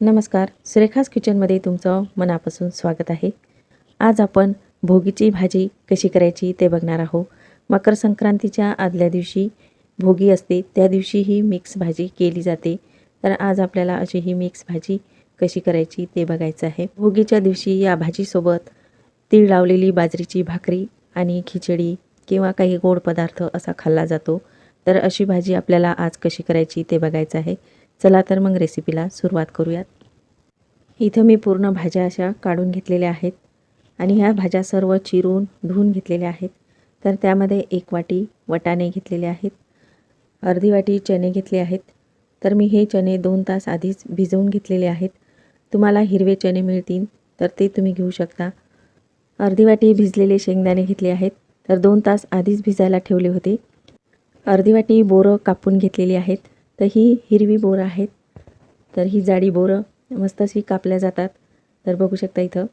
नमस्कार सुरेखास किचनमध्ये तुमचं मनापासून स्वागत आहे. आज आपण भोगीची भाजी कशी करायची ते बघणार आहोत. मकर संक्रांतीच्या आदल्या दिवशी भोगी असते त्या दिवशी ही मिक्स भाजी केली जाते. तर आज आपल्याला अशी ही मिक्स भाजी कशी करायची ते बघायचं आहे. भोगीच्या दिवशी या भाजीसोबत तीळ लावलेली बाजरीची भाकरी आणि खिचडी किंवा काही गोड पदार्थ असा खाल्ला जातो. तर अशी भाजी आपल्याला आज कशी करायची ते बघायचं आहे. चला तर मग रेसिपीला सुरुवात करूयात. इथं मी पूर्ण भाज्या अशा काढून घेतलेल्या आहेत आणि ह्या भाज्या सर्व चिरून धुवून घेतलेल्या आहेत. तर त्यामध्ये एक वाटी वटाणे घेतलेले आहेत अर्धी वाटी चणे घेतले आहेत. तर मी हे चणे दोन तास आधीच भिजवून घेतलेले आहेत. तुम्हाला हिरवे चणे मिळतील तर ते तुम्ही घेऊ शकता. अर्धी वाटी भिजलेले शेंगदाणे घेतले आहेत तर दोन तास आधीच भिजायला ठेवले होते. अर्धी वाटी बोरं कापून घेतलेली आहेत. तर ही हिरवी बोरं आहेत. तर ही जाडी बोरं मस्त अशी कापल्या जातात. तर बघू शकता इथं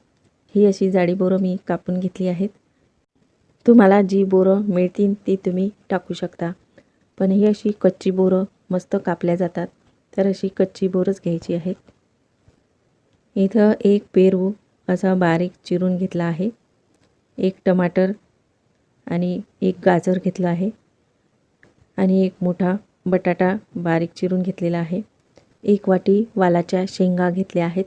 ही अशी जाडी बोरं मी कापून घेतली आहेत. तुम्हाला जी बोरं मिळतील ती तुम्ही टाकू शकता. पण ही अशी कच्ची बोरं मस्त कापल्या जातात. तर अशी कच्ची बोरच घ्यायची आहेत. इथं एक पेरू असा बारीक चिरून घेतला आहे. एक टमाटर आणि एक गाजर घेतला आहे. आणि एक मोठा बटाटा बारीक चिरून घेतलेला आहे. एक वाटी वालाच्या शेंगा घेतल्या आहेत.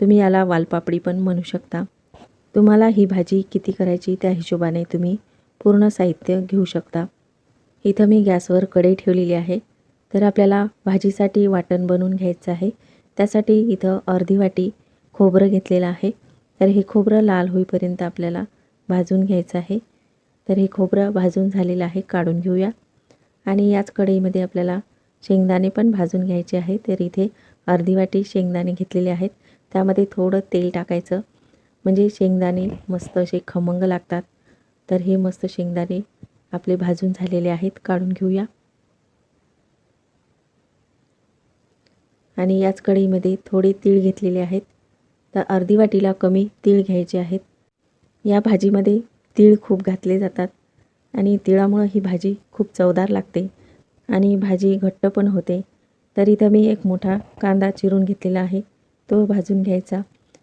तुम्ही याला वालपापडी पण म्हणू शकता. तुम्हाला ही भाजी किती करायची त्या हिशोबाने तुम्ही पूर्ण साहित्य घेऊ शकता. इथं मी गॅसवर कढई ठेवलेली आहे. तर आपल्याला भाजीसाठी वाटण बनवून घ्यायचं आहे. त्यासाठी इथं अर्धी वाटी खोबरं घेतलेलं आहे. तर हे खोबरं लाल होईपर्यंत आपल्याला भाजून घ्यायचं आहे. तर हे खोबरं भाजून झालेलं आहे. काढून घेऊया. आणि याच कढईमध्ये आपल्याला शेंगदाणे पण भाजून घ्यायचे आहे तर इथे अर्धी वाटी शेंगदाणे घेतलेले आहेत. त्यामध्ये थोडं तेल टाकायचं. म्हणजे शेंगदाणे मस्त असे खमंग लागतात. तर हे मस्त शेंगदाणे आपले भाजून झालेले आहेत. काढून घेऊया. आणि याच कढईमध्ये थोडे तीळ घेतलेले आहेत. तर अर्धी वाटीला कमी तीळ घ्यायचे आहेत. या भाजीमध्ये तीळ खूप घातले जातात. आणि तिळामुळं ही भाजी खूप चवदार लागते. आणि भाजी घट्ट पण होते. तर इथं मी एक मोठा कांदा चिरून घेतलेला आहे. तो भाजून घ्यायचा.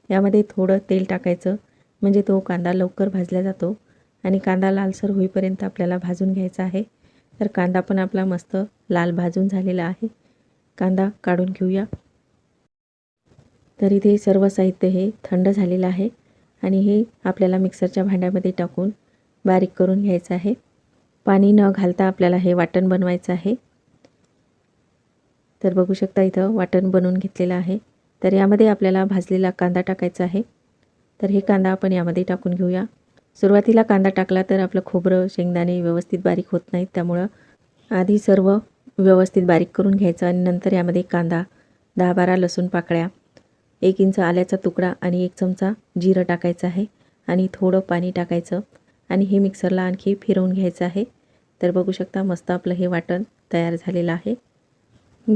यामध्ये थोडं तेल टाकायचं. म्हणजे तो कांदा लवकर भाजला जातो. आणि कांदा लालसर होईपर्यंत आपल्याला भाजून घ्यायचा आहे. तर कांदा पण आपला मस्त लाल भाजून झालेला आहे. कांदा काढून घेऊया. तर इथे सर्व साहित्य हे थंड झालेलं आहे. आणि हे आपल्याला मिक्सरच्या भांड्यामध्ये टाकून बारीक करून घ्यायचं आहे. पाणी न घालता आपल्याला हे वाटण बनवायचं आहे. तर बघू शकता इथं वाटण बनवून घेतलेलं आहे. तर यामध्ये आपल्याला भाजलेला कांदा टाकायचा आहे. तर हे कांदा आपण यामध्ये टाकून घेऊया. सुरुवातीला कांदा टाकला तर आपलं खोबरं शेंगदाणे व्यवस्थित बारीक होत नाहीत. त्यामुळं आधी सर्व व्यवस्थित बारीक करून घ्यायचं आणि नंतर यामध्ये कांदा दहा बारा लसूण पाकळ्या एक इंच आल्याचा तुकडा आणि एक चमचा जिरं टाकायचं आहे. आणि थोडं पाणी टाकायचं. आणि हे मिक्सरला आणखी फिरवून घ्यायचं आहे. तर बघू शकता मस्त आपलं हे वाटण तयार झालेलं आहे.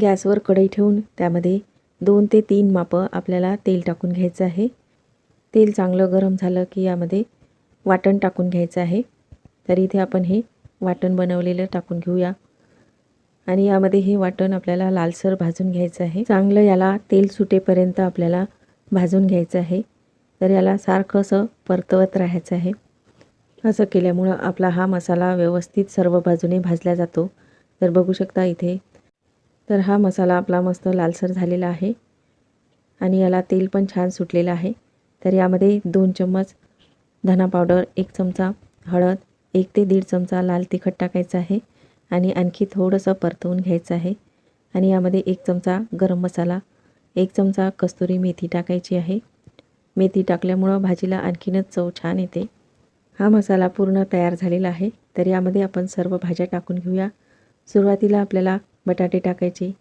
गॅसवर कढई ठेवून त्यामध्ये दोन ते तीन मापं आपल्याला तेल टाकून घ्यायचं आहे. तेल चांगलं गरम झालं की यामध्ये वाटण टाकून घ्यायचं आहे. तर इथे आपण हे वाटण बनवलेलं टाकून घेऊया. आणि यामध्ये हे वाटण आपल्याला लालसर भाजून घ्यायचं आहे. चांगलं याला तेल सुटेपर्यंत आपल्याला भाजून घ्यायचं आहे. तर याला सारखं असं परतवत राहायचं आहे. असं केल्यामुळं आपला हा मसाला व्यवस्थित सर्व बाजूने भाजला जातो. तर बघू शकता इथे. तर हा मसाला आपला मस्त लालसर झालेला आहे. आणि याला तेल पण छान सुटलेलं आहे. तर यामध्ये दोन चम्मच धना पावडर एक चमचा हळद एक ते दीड चमचा लाल तिखट टाकायचं आहे. आणि आणखी थोडंसं परतवून घ्यायचं आहे. आणि यामध्ये एक चमचा गरम मसाला एक चमचा कस्तुरी मेथी टाकायची आहे. मेथी टाकल्यामुळं भाजीला आणखीनच चव छान येते. हा मसाला पूर्ण तयार झालेला आहे. तर यामध्ये आपण सर्व भाज्या टाकून घेऊया. सुरुवातीला आपल्याला बटाटे टाकायचे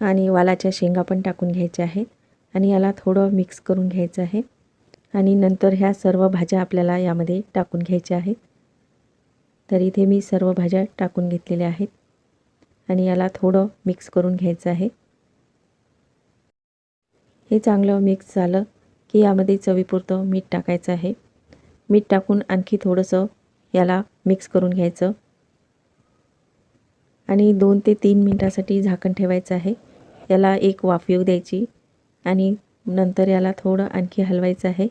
आणि वालाच्या शेंगा पण टाकून घ्यायच्या आहेत. आणि याला थोडं मिक्स करून घ्यायचं आहे. आणि नंतर ह्या सर्व भाज्या आपल्याला यामध्ये टाकून घ्यायच्या आहेत. तर इथे मी सर्व भाज्या टाकून घेतलेल्या आहेत. आणि याला थोडं मिक्स करून घ्यायचं आहे. हे चांगलं मिक्स झालं की यामध्ये चवीपुरतं मीठ टाकायचं आहे. मीठ टाकून आणखी थोडंसं याला मिक्स करून घ्यायचं. आणि दोन ते तीन मिनटासाठी झाकण ठेवायचं आहे. याला एक वाफ येऊ द्यायची आणि नंतर याला थोडं आणखी हलवायचं आहे.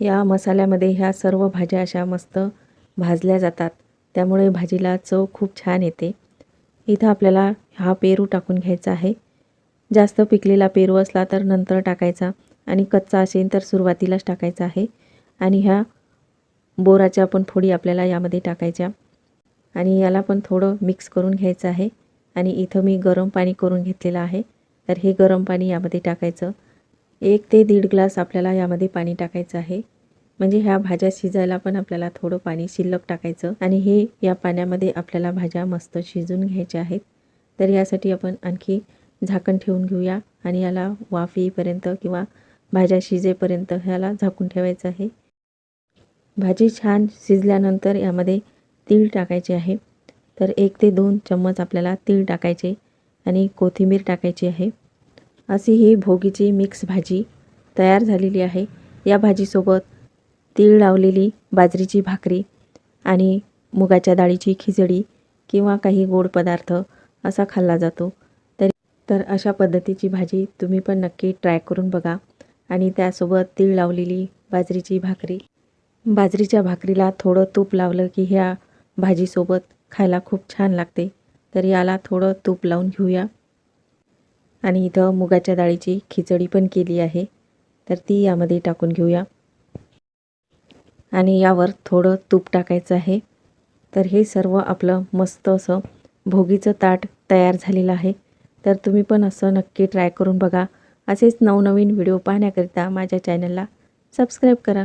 या मसाल्यामध्ये ह्या सर्व भाज्या अशा मस्त भाजल्या जातात. त्यामुळे भाजीला चव खूप छान येते. इथं आपल्याला हा पेरू टाकून घ्यायचा आहे. जास्त पिकलेला पेरू असला तर नंतर टाकायचा आणि कच्चा असेल तर सुरुवातीलाच टाकायचा आहे. आणि ह्या बोराच्या पण फोडी आपल्याला यामध्ये टाकायच्या. आणि याला पण थोडं मिक्स करून घ्यायचं आहे. आणि इथं मी गरम पाणी करून घेतलेलं आहे. तर हे गरम पाणी यामध्ये टाकायचं. एक ते दीड ग्लास आपल्याला यामध्ये पाणी टाकायचं आहे. म्हणजे ह्या भाज्या शिजायला पण आपल्याला थोडं पाणी शिल्लक टाकायचं. आणि हे या पाण्यामध्ये आपल्याला भाज्या मस्त शिजून घ्यायच्या आहेत. तर यासाठी आपण आणखी झाकण ठेवून घेऊया. आणि याला वाफ येईपर्यंत किंवा भाज्या शिजेपर्यंत ह्याला झाकून ठेवायचं आहे. भाजी छान शिजल्यानंतर यामध्ये तीळ टाकायचे आहे. तर एक ते दोन चम्मच आपल्याला तीळ टाकायचे आणि कोथिंबीर टाकायची आहे. अशी ही भोगीची मिक्स भाजी तयार झालेली आहे. या भाजीसोबत तीळ लावलेली बाजरीची भाकरी आणि मुगाच्या डाळीची खिचडी किंवा काही गोड पदार्थ असा खाल्ला जातो. तर तर अशा पद्धतीची भाजी तुम्ही पण नक्की ट्राय करून बघा. आणि त्यासोबत तीळ लावलेली बाजरीची भाकरी बाजरीच्या भाकरीला थोडं तूप लावलं की ह्या भाजीसोबत खायला खूप छान लागते. तर याला थोडं तूप लावून घेऊया. आणि इथं मुगाच्या डाळीची खिचडी पण केली आहे. तर ती यामध्ये टाकून घेऊया. आणि यावर थोडं तूप टाकायचं आहे. तर हे सर्व आपलं मस्त असं भोगीचं ताट तयार झालेलं आहे. तर तुम्ही पण असं नक्की ट्राय करून बघा. असेच नवनवीन व्हिडिओ पाहण्याकरिता माझ्या चॅनलला सबस्क्राईब करा.